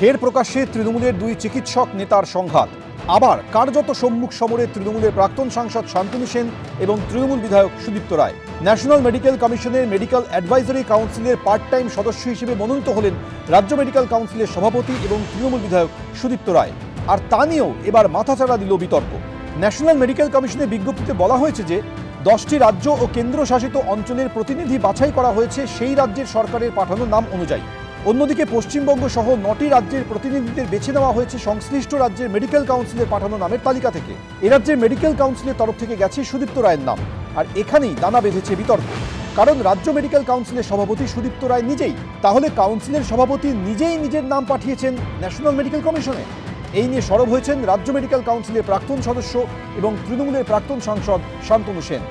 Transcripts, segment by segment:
ফের প্রকাশ্যে তৃণমূলের দুই চিকিৎসক নেতার সংঘাত। আবার কার্যত সম্মুখ সমরে তৃণমূলের প্রাক্তন সাংসদ শান্তনু সেন এবং তৃণমূল বিধায়ক সুদীপ্ত রায়। ন্যাশনাল মেডিকেল কমিশনের মেডিকেল অ্যাডভাইজারি কাউন্সিলের পার্ট টাইম সদস্য হিসেবে মনোনীত হলেন রাজ্য মেডিকেল কাউন্সিলের সভাপতি এবং তৃণমূল বিধায়ক সুদীপ্ত রায়। আর তা নিয়েও এবার মাথাচাড়া দিল বিতর্ক। ন্যাশনাল মেডিকেল কমিশনের বিজ্ঞপ্তিতে বলা হয়েছে যে, দশটি রাজ্য ও কেন্দ্রশাসিত অঞ্চলের প্রতিনিধি বাছাই করা হয়েছে সেই রাজ্যের সরকারের পাঠানো নাম অনুযায়ী। অন্যদিকে পশ্চিমবঙ্গ সহ নটি রাজ্যের প্রতিনিধিদের বেছে নেওয়া হয়েছে সংশ্লিষ্ট রাজ্যের মেডিকেল কাউন্সিলের পাঠানো নামের তালিকা থেকে। এ রাজ্যের মেডিকেল কাউন্সিলের তরফ থেকে গেছে সুদীপ্ত রায়ের নাম। আর এখানেই দানা বেঁধেছে বিতর্ক। কারণ রাজ্য মেডিকেল কাউন্সিলের সভাপতি সুদীপ্ত রায় নিজেই, তাহলে কাউন্সিলের সভাপতি নিজেই নিজের নাম পাঠিয়েছেন ন্যাশনাল মেডিকেল কমিশনে। এই নিয়ে সরব হয়েছেন রাজ্য মেডিকেল কাউন্সিলের প্রাক্তন সদস্য এবং তৃণমূলের প্রাক্তন সাংসদ শান্তনু সেন।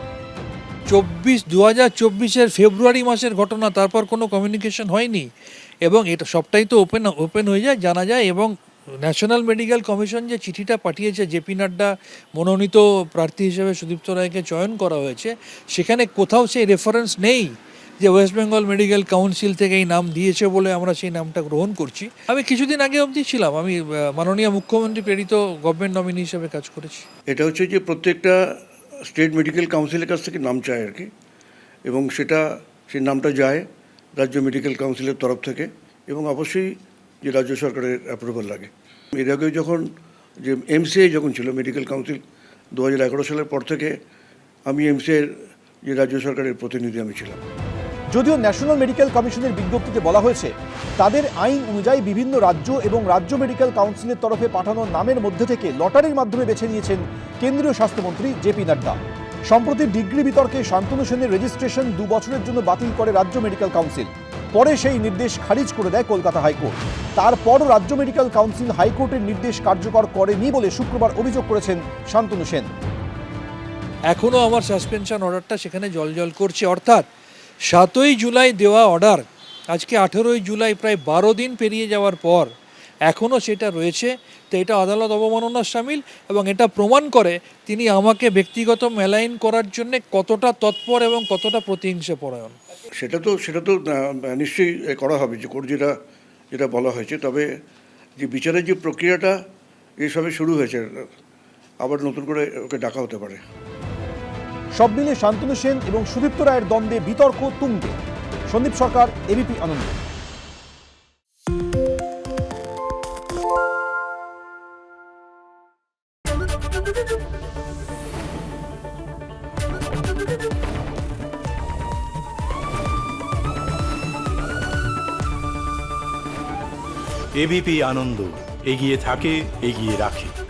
চব্বিশ দু হাজার চব্বিশের ফেব্রুয়ারি মাসের ঘটনা, তারপর কোনো কমিউনিকেশন হয়নি। এবং এটা সবটাই তো ওপেন ওপেন হয়ে যায়, জানা যায় এবং ন্যাশনাল মেডিকেল কমিশন যে চিঠিটা পাঠিয়েছে জেপি নাড্ডা মনোনীত প্রার্থী হিসেবে সুদীপ্ত রায়কে চয়ন করা হয়েছে, সেখানে কোথাও সেই রেফারেন্স নেই যে ওয়েস্ট বেঙ্গল মেডিকেল কাউন্সিল থেকে এই নাম দিয়েছে বলে আমরা সেই নামটা গ্রহণ করছি। আমি কিছুদিন আগে অবধি ছিলাম, আমি মাননীয় মুখ্যমন্ত্রী প্রেরিত গভর্নমেন্ট নমিনি হিসেবে কাজ করেছি। এটা হচ্ছে যে প্রত্যেকটা স্টেট মেডিকেল কাউন্সিলের কাছ থেকে নাম চায় আর কি। এবং সেটা, সেই নামটা যায় রাজ্য মেডিকেল কাউন্সিলের তরফ থেকে এবং অবশ্যই যে রাজ্য সরকারের অ্যাপ্রুভাল লাগে। এর আগে যখন যে এমসিএ যখন ছিল, মেডিকেল কাউন্সিল, দু হাজার এগারো সালের পর থেকে আমি এমসিআইয়ের যে রাজ্য সরকারের প্রতিনিধি আমি ছিলাম। যদিও ন্যাশনাল মেডিকেল কমিশনের বিজ্ঞপ্তিতে বলা হয়েছে, তাদের আইন অনুযায়ী বিভিন্ন রাজ্য এবং রাজ্য মেডিকেল কাউন্সিলের তরফে পাঠানো নামের মধ্যে থেকে লটারির মাধ্যমে বেছে নিয়েছেন কেন্দ্রীয় স্বাস্থ্যমন্ত্রী জেপি নাড্ডা। সম্প্রতি ডিগ্রি বিতর্কে শান্তনু সেনের রেজিস্ট্রেশন দু বছরের জন্য বাতিল করে রাজ্য মেডিকেল কাউন্সিল পরে সেই নির্দেশ খারিজ করে দেয় কলকাতা হাইকোর্ট। তারপরও রাজ্য মেডিকেল কাউন্সিল হাইকোর্টের নির্দেশ কার্যকর করেনি বলে শুক্রবার অভিযোগ করেছেন শান্তনু সেন। এখনও আমার সাসপেনশন অর্ডারটা সেখানে জলজল করছে, অর্থাৎ সাতই জুলাই দেওয়া অর্ডার, আজকে আঠেরোই জুলাই প্রায় বারো দিন পেরিয়ে যাওয়ার পর এখনও সেটা রয়েছে, তো এটা আদালত অবমাননার সামিল এবং এটা প্রমাণ করে তিনি আমাকে ব্যক্তিগত মেলাইন করার জন্য কতটা তৎপর এবং কতটা প্রতিহিংসা পরায়ণ সেটা তো সেটা তো নিশ্চয়ই করা হবে, যে কোর্ট যেটা যেটা বলা হয়েছে, তবে যে বিচারের যে প্রক্রিয়াটা, এসবে শুরু হয়েছে, আবার নতুন করে ওকে ডাকা হতে পারে। সব মিলে শান্তনু সেন এবং সুদীপ্ত রায়ের দ্বন্দ্বে বিতর্ক তুঙ্গে। সন্দীপ সরকার, এবিপি আনন্দ। এবিপি আনন্দ, এগিয়ে থাকে, এগিয়ে রাখে।